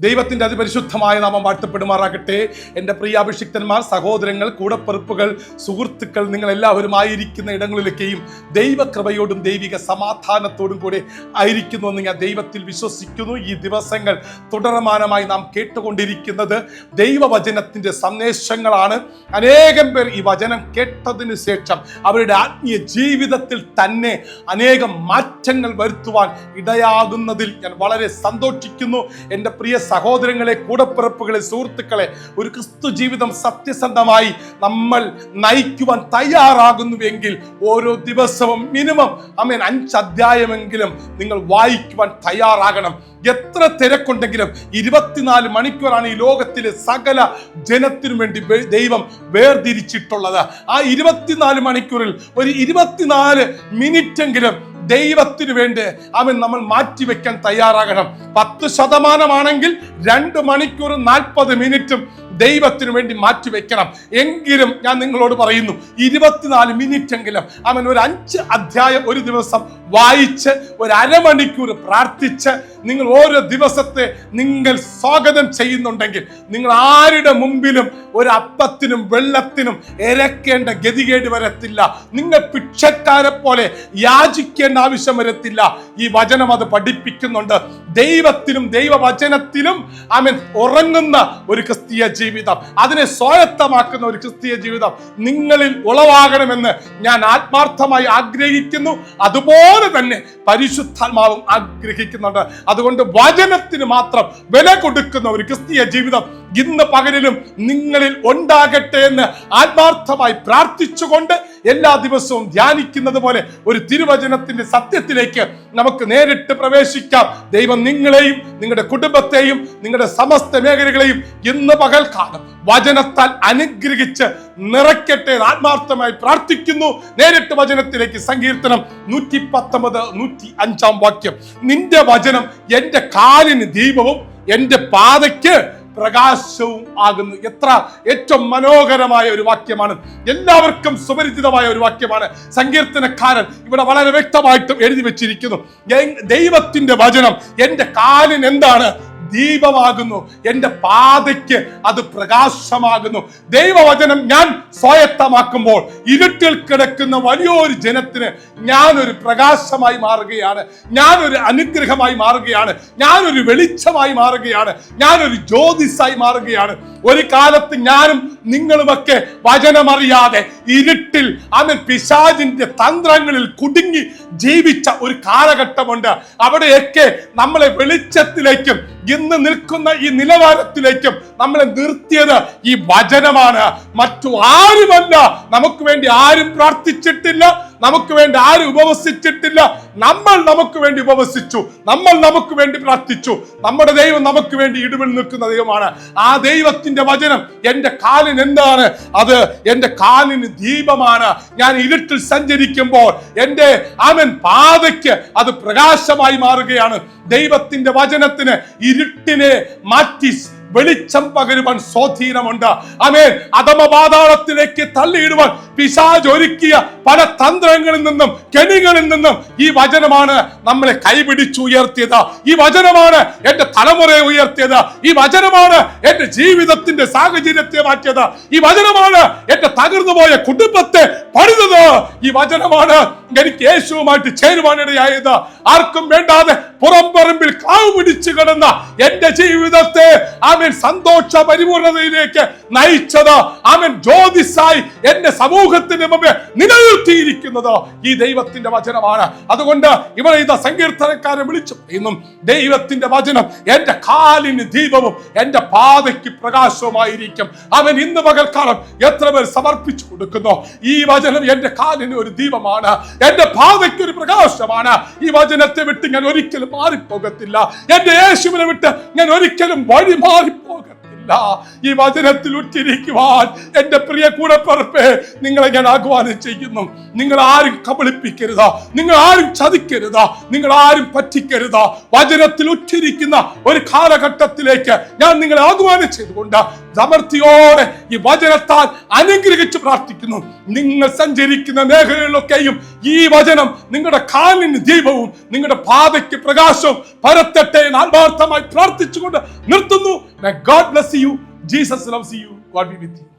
ദൈവത്തിന്റെ അതിപരിശുദ്ധമായ നാമം വാഴ്ത്തപ്പെടുമാറാകട്ടെ. എന്റെ പ്രിയാഭിഷിക്തന്മാർ സഹോദരങ്ങൾ കൂടപ്പെറുപ്പുകൾ സുഹൃത്തുക്കൾ നിങ്ങൾ എല്ലാവരും ആയിരിക്കുന്ന ഇടങ്ങളിലൊക്കെയും ദൈവകൃപയോടും ദൈവിക സമാധാനത്തോടും കൂടെ ആയിരിക്കുന്നു എന്ന് ഞാൻ ദൈവത്തിൽ വിശ്വസിക്കുന്നു. ഈ ദിവസങ്ങൾ തുടർമാനമായി നാം കേട്ടുകൊണ്ടിരിക്കുന്നത് ദൈവവചനത്തിന്റെ സന്ദേശങ്ങളാണ്. അനേകം പേർ ഈ വചനം കേട്ടതിന് ശേഷം അവരുടെ ആത്മീയ ജീവിതത്തിൽ തന്നെ അനേകം മാറ്റങ്ങൾ വരുത്തുവാൻ ഇടയാകുന്നതിൽ ഞാൻ വളരെ സന്തോഷിക്കുന്നു. എന്റെ പ്രിയ സഹോദരങ്ങളെ കൂടപ്പിറപ്പുകളെ സുഹൃത്തുക്കളെ ഒരു ക്രിസ്തു ജീവിതം സത്യസന്ധമായി നമ്മൾ നയിക്കുവാൻ തയ്യാറാകുന്നുവെങ്കിൽ ഓരോ ദിവസവും മിനിമം അമേൻ അഞ്ച് അധ്യായമെങ്കിലും നിങ്ങൾ വായിക്കുവാൻ തയ്യാറാകണം. എത്ര തിരക്കുണ്ടെങ്കിലും ഇരുപത്തിനാല് മണിക്കൂറാണ് ഈ ലോകത്തിലെ സകല ജനത്തിനു വേണ്ടി ദൈവം വേർതിരിച്ചിട്ടുള്ളത്. ആ ഇരുപത്തിനാല് മണിക്കൂറിൽ ഒരു ഇരുപത്തിനാല് മിനിറ്റെങ്കിലും ദൈവത്തിനു വേണ്ടി അവൻ നമ്മൾ മാറ്റിവെക്കാൻ തയ്യാറാകണം. പത്ത് ശതമാനമാണെങ്കിൽ രണ്ട് മണിക്കൂർ നാൽപ്പത് മിനിറ്റും ദൈവത്തിനു വേണ്ടി മാറ്റിവെക്കണം. എങ്കിലും ഞാൻ നിങ്ങളോട് പറയുന്നു ഇരുപത്തിനാല് മിനിറ്റ് എങ്കിലും അവൻ ഒരു അഞ്ച് അധ്യായം ഒരു ദിവസം വായിച്ച് ഒരു അരമണിക്കൂർ പ്രാർത്ഥിച്ച് നിങ്ങൾ ഓരോ ദിവസത്തെ നിങ്ങൾ സ്വാഗതം ചെയ്യുന്നുണ്ടെങ്കിൽ നിങ്ങൾ ആരുടെ മുമ്പിലും ഒരു അപ്പത്തിനും വെള്ളത്തിനും ഇരക്കേണ്ട ഗതികേട് വരത്തില്ല. നിങ്ങൾ ഭിക്ഷക്കാരെ പോലെ യാചിക്കേണ്ട ആവശ്യം വരത്തില്ല. ഈ വചനം അത് പഠിപ്പിക്കുന്നുണ്ട്. ദൈവത്തിനും ദൈവവചനത്തിലും ആമൻ ഉറങ്ങുന്ന ഒരു ക്രിസ്തീയ ജീവിതം. അതിനെ സ്വായത്തമാക്കുന്ന ഒരു ക്രിസ്തീയ ജീവിതം നിങ്ങളിൽ ഉളവാകണമെന്ന് ഞാൻ ആത്മാർത്ഥമായി ആഗ്രഹിക്കുന്നു. അതുപോലെ തന്നെ പരിശുദ്ധാത്മാവും ആഗ്രഹിക്കുന്നുണ്ട്. അതുകൊണ്ട് വചനത്തിന് മാത്രം വില കൊടുക്കുന്ന ഒരു ക്രിസ്തീയ ജീവിതം ഇന്ന് പകലിലും നിങ്ങളിൽ ഉണ്ടാകട്ടെ എന്ന് ആത്മാർത്ഥമായി പ്രാർത്ഥിച്ചുകൊണ്ട് എല്ലാ ദിവസവും ധ്യാനിക്കുന്നത് പോലെ ഒരു തിരുവചനത്തിന്റെ സത്യത്തിലേക്ക് നമുക്ക് നേരിട്ട് പ്രവേശിക്കാം. ദൈവം നിങ്ങളെയും നിങ്ങളുടെ കുടുംബത്തെയും നിങ്ങളുടെ സമസ്ത മേഖലകളെയും ഇന്ന് പകൽക്കാലം വചനത്താൽ അനുഗ്രഹിച്ച് നിറയ്ക്കട്ടെ ആത്മാർത്ഥമായി പ്രാർത്ഥിക്കുന്നു. നേരിട്ട് വചനത്തിലേക്ക് സങ്കീർത്തനം നൂറ്റി പത്തൊമ്പത് നൂറ്റി അഞ്ചാം വാക്യം. നിന്റെ വചനം എന്റെ കാലിന് ദീപവും എന്റെ പാതയ്ക്ക് പ്രകാശവും ആകുന്നു. എത്ര ഏറ്റവും മനോഹരമായ ഒരു വാക്യമാണ്. എല്ലാവർക്കും സുപരിചിതമായ ഒരു വാക്യമാണ്. സങ്കീർത്തനക്കാരൻ ഇവിടെ വളരെ വ്യക്തമായിട്ടും എഴുതി വെച്ചിരിക്കുന്നു. ദൈവത്തിന്റെ വചനം എന്റെ കാലിന് എന്താണ്? ദീപമാകുന്നു. എന്റെ പാതയ്ക്ക് അത് പ്രകാശമാകുന്നു. ദൈവവചനം ഞാൻ സ്വായത്തമാക്കുമ്പോൾ ഇരുട്ടിൽ കിടക്കുന്ന വലിയൊരു ജനത്തിന് ഞാനൊരു പ്രകാശമായി മാറുകയാണ്. ഞാനൊരു അനുഗ്രഹമായി മാറുകയാണ്. ഞാനൊരു വെളിച്ചമായി മാറുകയാണ്. ഞാനൊരു ജ്യോതിസായി മാറുകയാണ്. ഒരു കാലത്ത് ഞാനും നിങ്ങളുമൊക്കെ വചനമറിയാതെ ഇരുട്ടിൽ അവൻ പിശാജിന്റെ തന്ത്രങ്ങളിൽ കുടുങ്ങി ജീവിച്ച ഒരു കാലഘട്ടമുണ്ട്. അവിടെയൊക്കെ നമ്മളെ വെളിച്ചത്തിലേക്കും ഇന്ന് നിൽക്കുന്ന ഈ നിലവാരത്തിലേക്കും നമ്മളെ നിർത്തിയത് ഈ വചനമാണ്. മറ്റു ആരുമല്ല. നമുക്ക് വേണ്ടി ആരും പ്രാർത്ഥിച്ചിട്ടില്ല. നമുക്ക് വേണ്ടി ആരും ഉപവസിച്ചിട്ടില്ല. നമ്മൾ നമുക്ക് വേണ്ടി ഉപവസിച്ചു. നമ്മൾ നമുക്ക് വേണ്ടി പ്രാർത്ഥിച്ചു. നമ്മുടെ ദൈവം നമുക്ക് വേണ്ടി ഇടിവിൽ നിൽക്കുന്ന ദൈവമാണ്. ആ ദൈവത്തിന്റെ വചനം എന്റെ കാലിന് എന്താണ്? അത് എന്റെ കാലിന് ദീപമാണ്. ഞാൻ ഇരുട്ടിൽ സഞ്ചരിക്കുമ്പോൾ എന്റെ അവൻ പാതയ്ക്ക് അത് പ്രകാശമായി മാറുകയാണ്. ദൈവത്തിന്റെ വചനത്തിന് ഇരുട്ടിനെ മാറ്റി വെളിച്ചം പകരുവാൻ സ്വാധീനമുണ്ട്. അമേൻ അധമ പാതാളത്തിലേക്ക് തള്ളിയിടുവാൻ പിശാജ് ഒരുക്കിയ പല തന്ത്രങ്ങളിൽ നിന്നും കെണികളിൽ നിന്നും ഈ വചനമാണ് നമ്മളെ കൈപിടിച്ചു ഉയർത്തിയത്. ഈ വചനമാണ് എന്റെ തലമുറയെ ഉയർത്തിയത്. ഈ വചനമാണ് എന്റെ ജീവിതത്തിന്റെ സാഹചര്യത്തെ മാറ്റിയത്. ഈ വചനമാണ് എന്റെ തകർന്നുപോയ കുടുംബത്തെ പണിതത്. ഈ വചനമാണ് എനിക്ക് യേശുവുമായിട്ട് ചേരുവാനിടയായത് ആർക്കും വേണ്ടാതെ പുറംപറമ്പിൽ കാവ് പിടിച്ചു കിടന്ന എന്റെ ജീവിതത്തെ അവൻ സന്തോഷ പരിപൂർണതയിലേക്ക് നയിച്ചത് അവൻ ജ്യോതിസായി എന്റെ സമൂഹത്തിന് മുമ്പ് നിലനിർത്തിയിരിക്കുന്നത് ഈ ദൈവത്തിന്റെ വചനമാണ്. അതുകൊണ്ട് ഇവിടെ ഇതാ സങ്കീർത്തനക്കാരെ വിളിച്ചു ഇന്നും ദൈവത്തിന്റെ വചനം എന്റെ കാലിന് ദീപവും എന്റെ പാതയ്ക്ക് പ്രകാശവുമായിരിക്കും. അവൻ ഇന്ന് പകൽക്കാലം എത്ര പേർ സമർപ്പിച്ചു കൊടുക്കുന്നു? ഈ വചനം എന്റെ കാലിന് ഒരു ദീപമാണ്. എന്റെ പാതയ്ക്ക് ഒരു പ്രകാശമാണ്. ഈ വചനത്തെ വിട്ട് ഞാൻ ഒരിക്കലും മാറിപ്പോകത്തില്ല. എന്റെ യേശുവിനെ വിട്ട് ഞാൻ ഒരിക്കലും വഴി മാറിപ്പോകത്തില്ല മാത്രമല്ല ഈ വചനത്തിൽ ഉറ്റിരിക്കുവാൻ എന്റെ പ്രിയ കൂടപ്പറപ്പെ നിങ്ങളെ ഞാൻ ആഹ്വാനം ചെയ്യുന്നു. നിങ്ങൾ ആരും കബളിപ്പിക്കരുത്. നിങ്ങൾ ആരും ചതിക്കരുത്. നിങ്ങൾ ആരും പറ്റിക്കരുത്. വചനത്തിൽ ഉറ്റിരിക്കുന്ന ഒരു കാലഘട്ടത്തിലേക്ക് ഞാൻ നിങ്ങളെ ആഹ്വാനം ചെയ്തുകൊണ്ട് സമൃദ്ധിയോടെ ഈ വചനത്താൽ അനുഗ്രഹിച്ച് പ്രാർത്ഥിക്കുന്നു. നിങ്ങൾ സഞ്ചരിക്കുന്ന മേഖലകളിലൊക്കെയും ഈ വചനം നിങ്ങളുടെ കാലിന് ദീപവും നിങ്ങളുടെ പാതയ്ക്ക് പ്രകാശവും പരത്തട്ടെ ആത്മാർത്ഥമായി പ്രാർത്ഥിച്ചുകൊണ്ട് നിർത്തുന്നു. May God bless you. Jesus loves you. God be with you.